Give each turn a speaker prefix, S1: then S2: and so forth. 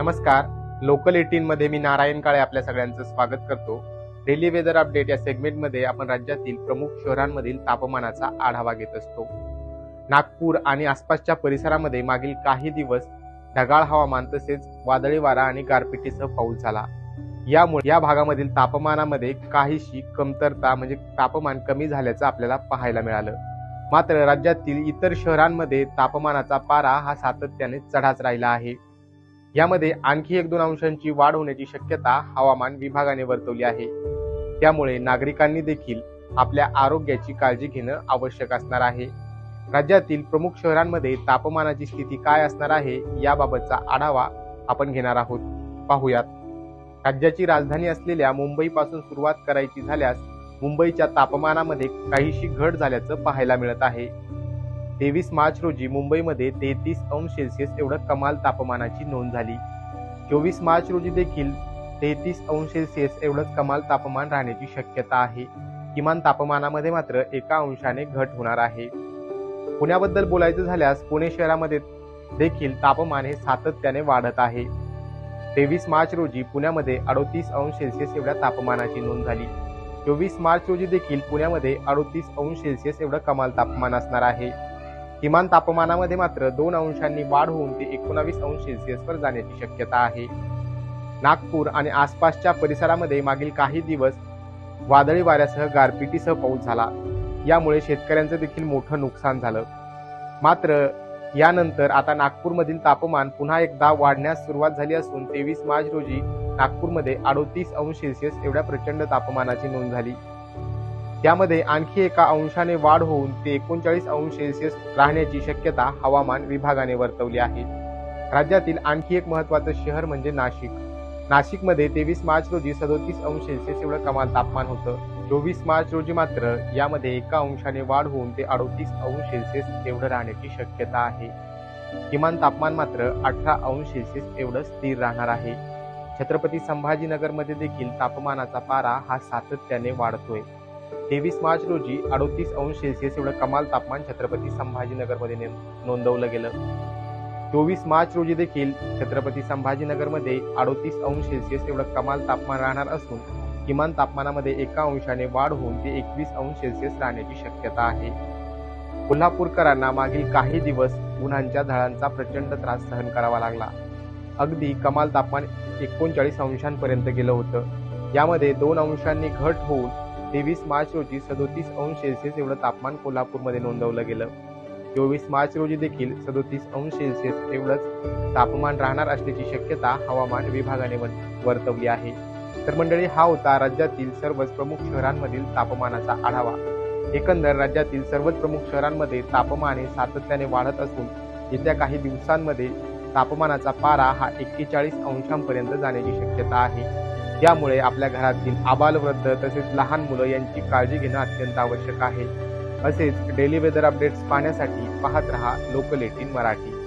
S1: नमस्कार. Local eighteen मध्ये मी नारायण काळे आपल्या सगळ्यांचं स्वागत करतो. डेली वेदर अपडेट या सेगमेंटमध्ये आपण राज्यातील प्रमुख शहरांमधील तापमानाचा आढावा घेत असतो. नागपूर आणि आसपासच्या परिसरामध्ये मागील काही दिवस ढगाळ हवामान तसेच वादळी वारा आणि गारपिटीसह पाऊस झाला. यामुळे या भागामधील तापमानामध्ये काहीशी कमतरता म्हणजे तापमान कमी झाल्याचं आपल्याला पाहायला मिळालं. मात्र राज्यातील इतर शहरांमध्ये तापमानाचा पारा हा सातत्याने चढाच राहिला आहे. यामध्ये आणखी एक दोन अंशांची वाढ होण्याची शक्यता हवामान विभागाने वर्तवली आहे. त्यामुळे नागरिकांनी देखील आपल्या आरोग्याची काळजी घेणं आवश्यक असणार आहे. राज्यातील प्रमुख शहरांमध्ये तापमानाची स्थिती काय असणार आहे याबाबतचा आढावा आपण घेणार आहोत. पाहूयात. राज्याची राजधानी असलेल्या मुंबईपासून सुरुवात करायची झाल्यास मुंबईच्या तापमानामध्ये काहीशी घट झाल्याचं पाहायला मिळत आहे. तेवीस मार्च रोजी मुंबईमध्ये तेहतीस अंश सेल्सिअस एवढं कमाल तापमानाची नोंद झाली. चोवीस मार्च रोजी देखील तेहतीस अंश सेल्सिअस एवढंच कमाल तापमान राहण्याची शक्यता आहे. किमान तापमानामध्ये मात्र एका अंशाने घट होणार आहे. पुण्याबद्दल बोलायचं झाल्यास पुणे शहरामध्ये देखील तापमान हे सातत्याने वाढत आहे. तेवीस मार्च रोजी पुण्यामध्ये अडोतीस अंश सेल्सिअस एवढ्या तापमानाची नोंद झाली. चोवीस मार्च रोजी देखील पुण्यामध्ये अडोतीस अंश सेल्सिअस एवढं कमाल तापमान असणार आहे. किमान तापमानामध्ये मात्र दोन अंशांनी वाढ होऊन ते एकोणावीस अंश सेल्सिअसवर जाण्याची शक्यता आहे. नागपूर आणि आसपासच्या परिसरामध्ये मागील काही दिवस वादळी वाऱ्यासह गारपिटीसह पाऊस झाला. यामुळे शेतकऱ्यांचं देखील मोठं नुकसान झालं. मात्र यानंतर आता नागपूरमधील तापमान पुन्हा एकदा वाढण्यास सुरुवात झाली असून तेवीस मार्च रोजी नागपूरमध्ये अडोतीस अंश सेल्सिअस एवढ्या प्रचंड तापमानाची नोंद झाली. त्यामध्ये आणखी एका अंशाने वाढ होऊन ते एकोणचाळीस अंश सेल्सिअस राहण्याची शक्यता हवामान विभागाने वर्तवली आहे. राज्यातील आणखी एक महत्वाचं शहर म्हणजे नाशिक. नाशिकमध्ये तेवीस मार्च रोजी सदोतीस अंश सेल्सिअस एवढं कमाल तापमान होतं. चोवीस मार्च रोजी मात्र यामध्ये एका अंशाने वाढ होऊन ते अडोतीस अंश सेल्सिअस एवढं राहण्याची शक्यता आहे. किमान तापमान मात्र अठरा अंश सेल्सिअस एवढं स्थिर राहणार आहे. छत्रपती संभाजीनगरमध्ये देखील तापमानाचा पारा हा सातत्याने वाढतोय. तेवीस मार्च रोजी अडोतीस अंश सेल्सिअस एवढं कमाल तापमान छत्रपती संभाजीनगरमध्ये नोंदवलं गेलं. चोवीस मार्च रोजी देखील छत्रपती संभाजीनगरमध्ये अडोतीस अंश सेल्सिअस एवढं कमाल तापमान राहणार असून किमान तापमानामध्ये एका अंशाने वाढ होऊन ते एकवीस अंश सेल्सिअस राहण्याची शक्यता आहे. कोल्हापूरकरांना मागील काही दिवस उन्हांच्या झळांचा प्रचंड त्रास सहन करावा लागला. अगदी कमाल तापमान एकोणचाळीस अंशांपर्यंत गेलं होतं. यामध्ये दोन अंशांनी घट होऊन तेवीस मार्च रोजी सदोतीस अंश सेल्सिअस एवढं तापमान कोल्हापूरमध्ये नोंदवलं गेलं. चोवीस मार्च रोजी देखील सदोतीस अंश सेल्सिअस एवढंच तापमान राहणार असल्याची शक्यता हवामान विभागाने वर्तवली आहे. तर मंडळी हा होता राज्यातील सर्वच प्रमुख शहरांमधील तापमानाचा आढावा. एकंदर राज्यातील सर्वच प्रमुख शहरांमध्ये तापमान हे सातत्याने वाढत असून येत्या काही दिवसांमध्ये तापमानाचा पारा हा एक्केचाळीस अंशांपर्यंत जाण्याची शक्यता आहे. त्यामुळे आपल्या घरातील आबालवृद्ध तसेच लहान मुलं यांची काळजी घेणं अत्यंत आवश्यक आहे. असेच डेली वेदर अपडेट्स पाहण्यासाठी पाहत रहा लोकल एटीन मराठी.